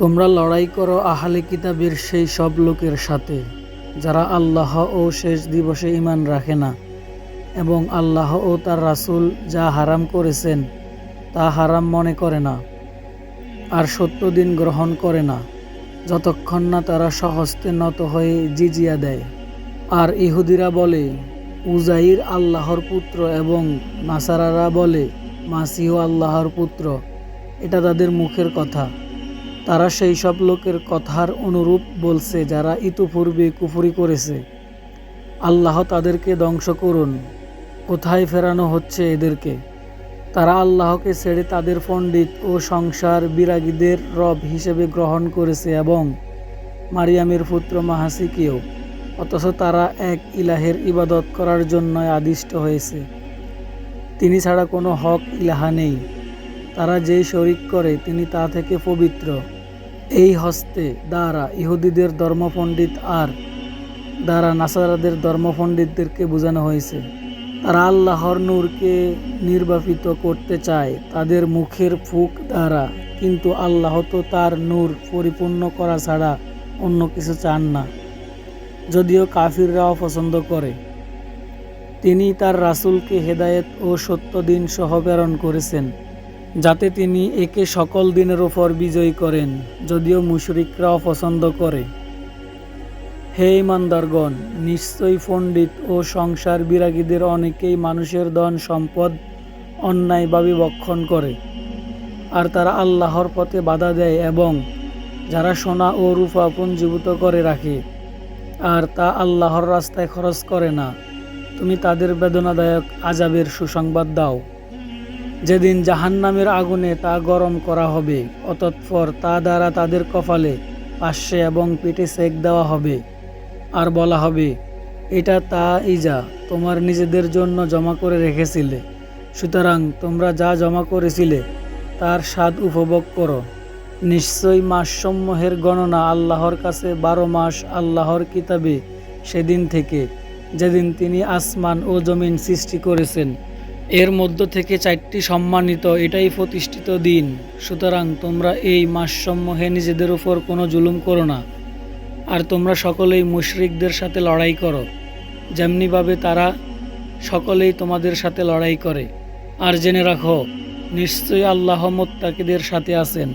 তোমরা লড়াই করো আহলে কিতাবের সেই সব লোকের সাথে, যারা আল্লাহ ও শেষ দিবসে ইমান রাখে না, এবং আল্লাহ ও তার রাসূল যা হারাম করেছেন, তা হারাম মনে করে না, আর সত্য দিন গ্রহণ করে না, যতক্ষণ না তারা সহস্তে নত হয়ে জিজিয়া দেয়। আর ইহুদিরা বলে, উজাইর আল্লাহর পুত্র এবং নাসারারা বলে, মাসিহ আল্লাহর পুত্র, এটা তাদের মুখের কথা। তারা সেই সব লোকের কথার অনুরূপ বলছে যারা ইতোপূর্বে কুফুরি করেছে। আল্লাহ তাদেরকে ধ্বংস করুন। কোথায় ফেরানো হচ্ছে এদেরকে? তারা আল্লাহকে ছেড়ে তাদের পণ্ডিত ও সংসার বিরাগীদের রব হিসেবে গ্রহণ করেছে এবং মারিয়ামের পুত্র মাহাসিকেও, অথচ তারা এক ইলাহের ইবাদত করার জন্য আদিষ্ট হয়েছে। তিনি ছাড়া কোনো হক ইলাহা নেই। তারা যেই শরিক করে, তিনি তা থেকে পবিত্র। এই হস্তে দ্বারা ইহুদিদের ধর্মপণ্ডিত আর দ্বারা নাসারাদের ধর্মপণ্ডিতদেরকে বোঝানো হয়েছে। তারা আল্লাহর নূরকে নির্বাপিত করতে চায় তাদের মুখের ফুক দ্বারা, কিন্তু আল্লাহ তো তার নূর পরিপূর্ণ করা ছাড়া অন্য কিছু চান না, যদিও কাফিররাও পছন্দ করে। তিনি তার রাসূলকে হেদায়েত ও সত্য দিন সহ প্রেরণ করেছেন। যাতে তিনি একে সকল দিনের ওপর বিজয়ী করেন, যদিও মুশরিকরা অপছন্দ করে। হে ইমানদারগণ, নিশ্চয়ই পণ্ডিত ও সংসার বিরাগীদের অনেকেই মানুষের ধন সম্পদ অন্যায়ভাবে বক্ষণ করে, আর তারা আল্লাহর পথে বাধা দেয় এবং যারা সোনা ও রূপা পুঞ্জীভূত করে রাখে, আর তা আল্লাহর রাস্তায় খরচ করে না। তুমি তাদের বেদনাদায়ক আজাবের সুসংবাদ দাও। যেদিন জাহান্নামের আগুনে তা গরম করা হবে, অতৎপর তা দ্বারা তাদের কপালে পাশে এবং পিঠে সেক দেওয়া হবে। আর বলা হবে, এটা তা ইজা, তোমার নিজেদের জন্য জমা করে রেখেছিলে। সুতরাং তোমরা যা জমা করেছিলে, তার স্বাদ উপভোগ করো। নিশ্চয়ই মাসসমূহের গণনা আল্লাহর কাছে বারো মাস আল্লাহর কিতাবে সেদিন থেকে, যেদিন তিনি আসমান ও জমিন সৃষ্টি করেছেন। এর মধ্য থেকে চারটি সম্মানিত, এটাই প্রতিষ্ঠিত দিন। সুতরাং তোমরা এই মাসসমূহে নিজেদের উপর কোনো জুলুম করো না। আর তোমরা সকলেই মুশরিকদের সাথে লড়াই করো। যেমনিভাবে তারা সকলেই তোমাদের সাথে লড়াই করে। আর জেনে রাখো, নিশ্চয়ই আল্লাহ মোত্তাকিদের সাথে আছেন।